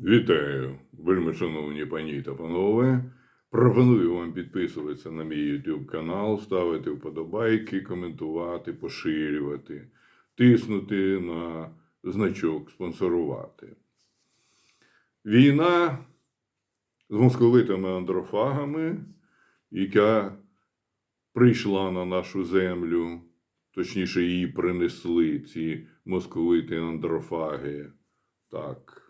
Вітаю, вельми шановні пані та панове. Пропоную вам підписуватися на мій YouTube канал, ставити вподобайки, коментувати, поширювати, тиснути на значок спонсорувати. Війна з московитими андрофагами, яка прийшла на нашу землю, точніше, її принесли ці московити андрофаги. Так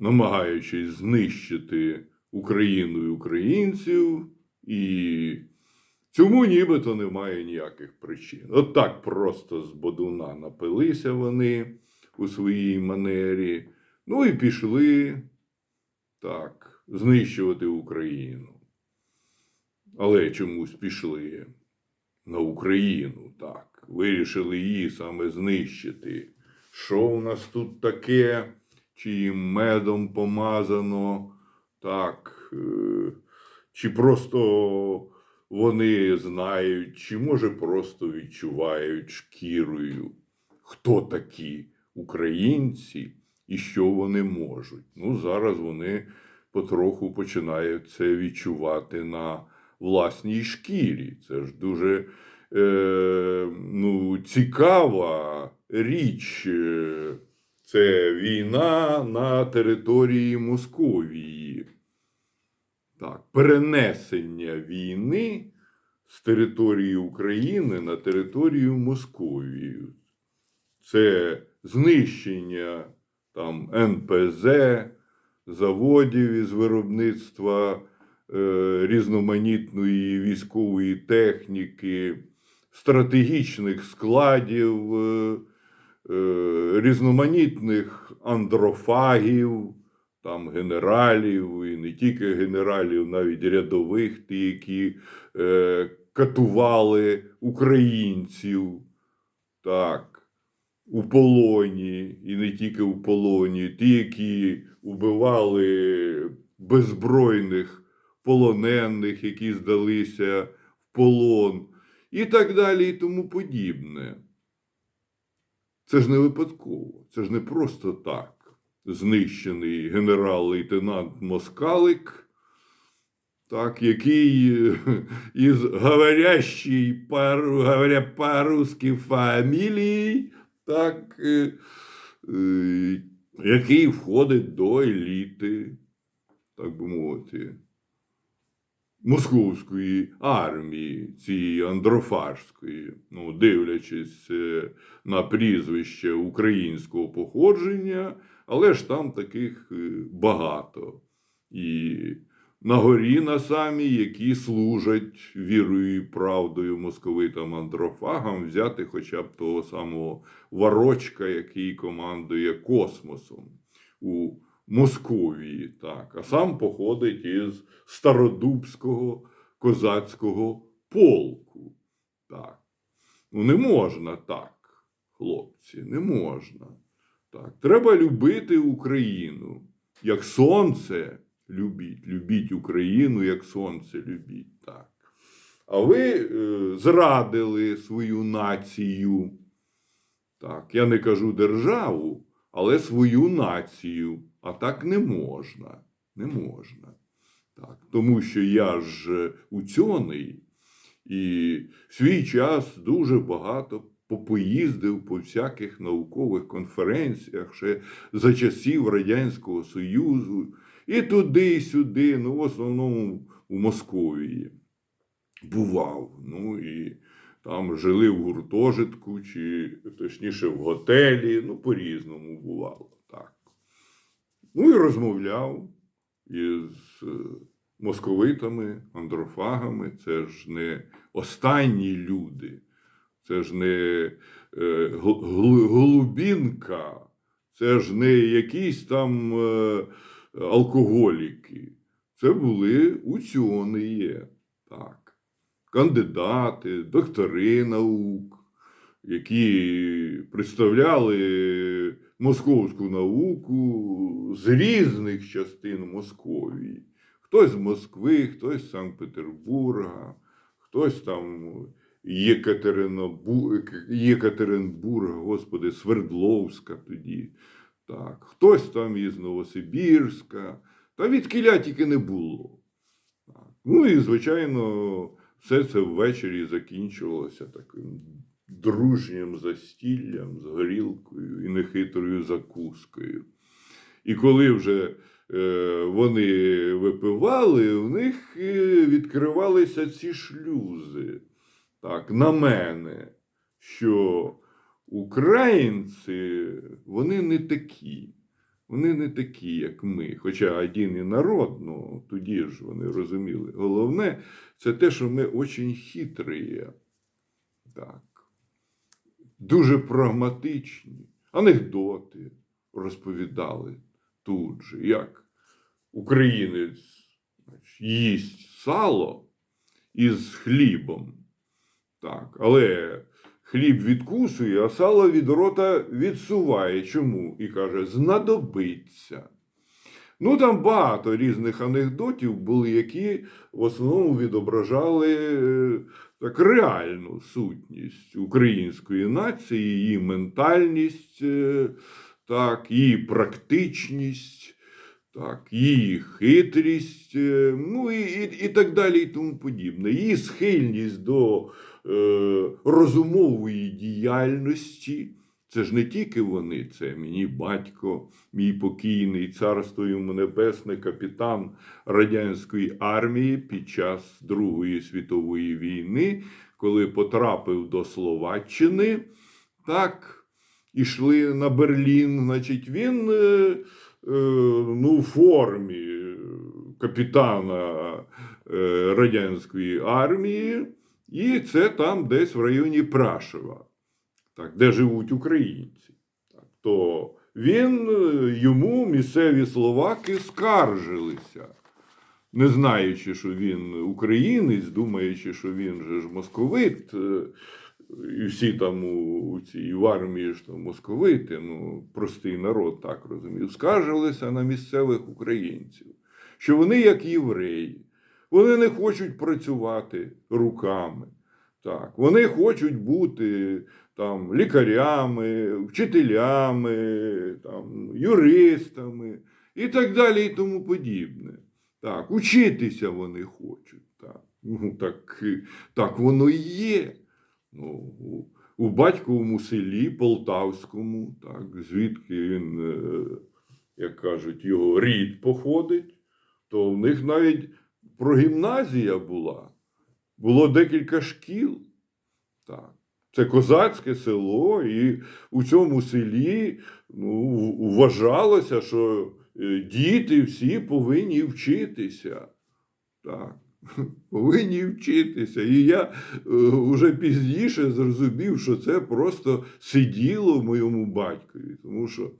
намагаючись знищити Україну і українців, і цьому нібито немає ніяких причин. От так просто з Бодуна напилися вони у своїй манері, ну і пішли так, знищувати Україну. Але чомусь пішли на Україну, так, вирішили її саме знищити. Що у нас тут таке? Чи медом помазано, так, е, чи просто вони знають, чи може просто відчувають шкірою, хто такі українці і що вони можуть. Ну, зараз вони потроху починають це відчувати на власній шкірі. Це ж дуже е, ну, цікава річ. Це війна на території Московії. Так, перенесення війни з території України на територію Московії. Це знищення там НПЗ, заводів із виробництва е, різноманітної військової техніки, стратегічних складів. Е, різноманітних андрофагів, там генералів, і не тільки генералів, навіть рядових, ті, які е, катували українців, так, у полоні, і не тільки у полоні, ті, які убивали беззбройних полонених, які здалися в полон, і так далі, і тому подібне. Це ж не випадково, це ж не просто так. Знищений генерал-лейтенант Москалик, так, який е, із говорящій пар, говоря по-русски фамілії, так, е, е, який входить до еліти, так би мовити, московської армії, цієї андрофажської, ну, дивлячись е, на прізвище українського походження, але ж там таких е, багато. І на горі на самій, які служать вірою і правдою московитам андрофагам, взяти хоча б того самого Варочка, який командує космосом у Московії, так, а сам походить із стародубського козацького полку. Так. Ну, не можна так, хлопці, не можна. Так. Треба любити Україну. Як сонце любіть, любіть Україну, як сонце любіть. Так. А ви е, зрадили свою націю. Так, я не кажу державу, але свою націю. А так не можна. Не можна. Так, тому що я ж учений і в свій час дуже багато попоїздив по всяких наукових конференціях ще за часів Радянського Союзу, і туди, і сюди, ну, в основному у Московії бував. Ну і там жили в гуртожитку, чи точніше в готелі, ну, по-різному бувало. Ну і розмовляв із е, московитами, андрофагами. Це ж не останні люди, це ж не е, голубінка, це ж не якісь там е, алкоголіки. Це були учені, так, кандидати, доктори наук, які представляли московську науку з різних частин Московії. Хтось з Москви, хтось з Санкт-Петербурга, хтось там. Єкатеринбурга, господи, Свердловська тоді. Так, хтось там із Новосибірська, та від кіля тільки не було. Так. Ну і, звичайно, все це ввечері закінчувалося таким дружнім застіллям з горілкою і нехитрою закускою. І коли вже е, вони випивали, в них е, відкривалися ці шлюзи. Так, на мене, що українці, вони не такі. Вони не такі, як ми. Хоча один і народ, ну тоді ж вони розуміли. Головне, це те, що ми дуже хитрі. Так. Дуже прагматичні. Анекдоти розповідали тут же, як українець їсть сало із хлібом. Так, але хліб відкусує, а сало від рота відсуває. Чому? І каже, знадобиться. Ну, там багато різних анекдотів були, які в основному відображали е, так, реальну сутність української нації, її ментальність, е, так, її практичність, так, її хитрість, е, ну і, і, і так далі, і тому подібне. Її схильність до е, розумової діяльності. Це ж не тільки вони, це мені батько, мій покійний, царство йому небесне, капітан радянської армії під час Другої світової війни, коли потрапив до Словаччини, так, ішли на Берлін. Значить, він е, е, ну, у формі капітана е, радянської армії, і це там десь в районі Прашева так, де живуть українці, так, то він е, йому місцеві словаки скаржилися, не знаючи, що він українець, думаючи, що він же ж московит, е, і всі там у, у цій в армії ж там московити, ну простий народ так розумів, скаржилися на місцевих українців, що вони як євреї, вони не хочуть працювати руками. Так, вони хочуть бути там лікарями, вчителями, там, юристами і так далі, і тому подібне. Так, учитися вони хочуть. Так, ну, так, так воно і є. Ну, у, у батьковому селі Полтавському, так, звідки він, е, як кажуть, його рід походить, то в них навіть прогімназія була. Було декілька шкіл. Так. Це козацьке село, і у цьому селі ну, вважалося, що е, діти всі повинні вчитися. Так. Повинні вчитися. І я вже пізніше зрозумів, що це просто сиділо в моєму батькові, тому що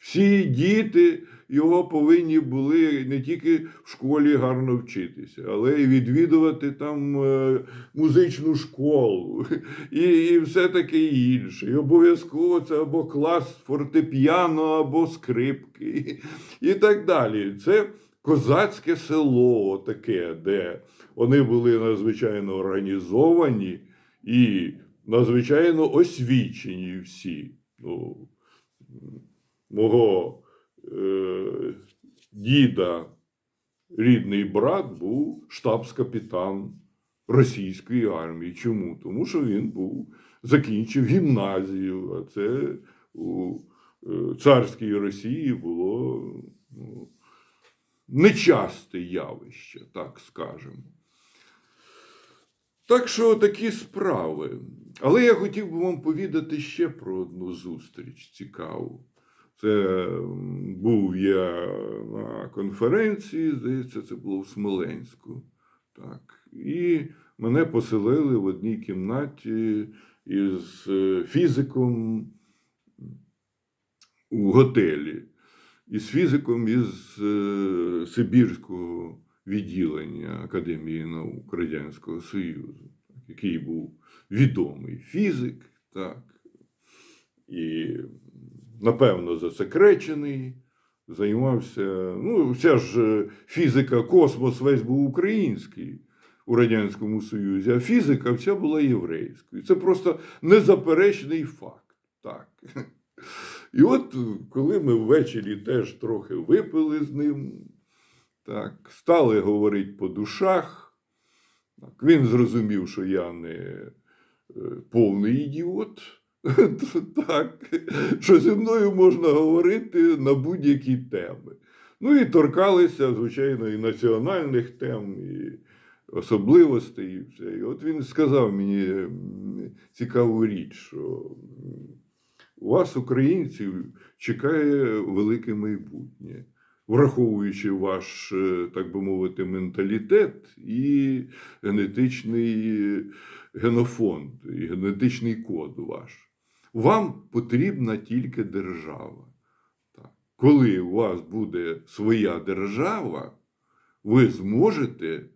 всі діти його повинні були не тільки в школі гарно вчитися, але й відвідувати там е, музичну школу і, і все таке інше. І обов'язково це або клас фортепіано, або скрипки, і так далі. Це козацьке село таке, де вони були надзвичайно організовані і надзвичайно освічені всі. Ну, мого е, діда, рідний брат, був штабс-капітан російської армії. Чому? Тому що він був, закінчив гімназію, а це у е, царській Росії було ну, нечасте явище, так скажемо. Так що такі справи. Але я хотів би вам повідати ще про одну зустріч цікаву. Це був я на конференції, здається, це було в Смоленську. Так. І мене поселили в одній кімнаті із е, фізиком у готелі, із фізиком із е, Сибірського відділення Академії наук Радянського Союзу, який був відомий фізик, так, і напевно, засекречений, займався. Ну, вся ж е, фізика, космос весь був український у Радянському Союзі, а фізика вся була єврейською. Це просто незаперечний факт. Так. І от коли ми ввечері теж трохи випили з ним, так, стали говорити по душах, так, він зрозумів, що я не е, повний ідіот. Так, що зі мною можна говорити на будь-які теми. Ну і торкалися, звичайно, і національних тем, і особливостей. І все. І от він сказав мені цікаву річ, що у вас, українців, чекає велике майбутнє, враховуючи ваш, е, так би мовити, менталітет і генетичний генофонд, і генетичний код ваш. Вам потрібна тільки держава. Так. Коли у вас буде своя держава, ви зможете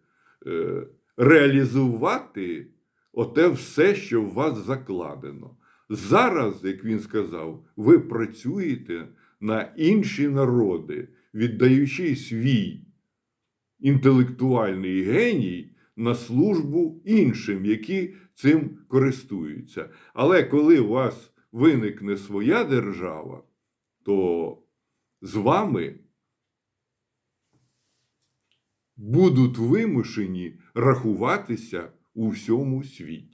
е, реалізувати оте все, що в вас закладено. Зараз, як він сказав, ви працюєте на інші народи, віддаючи свій інтелектуальний геній на службу іншим, які цим користуються. Але коли у вас виникне своя держава, то з вами будуть вимушені рахуватися у всьому світі.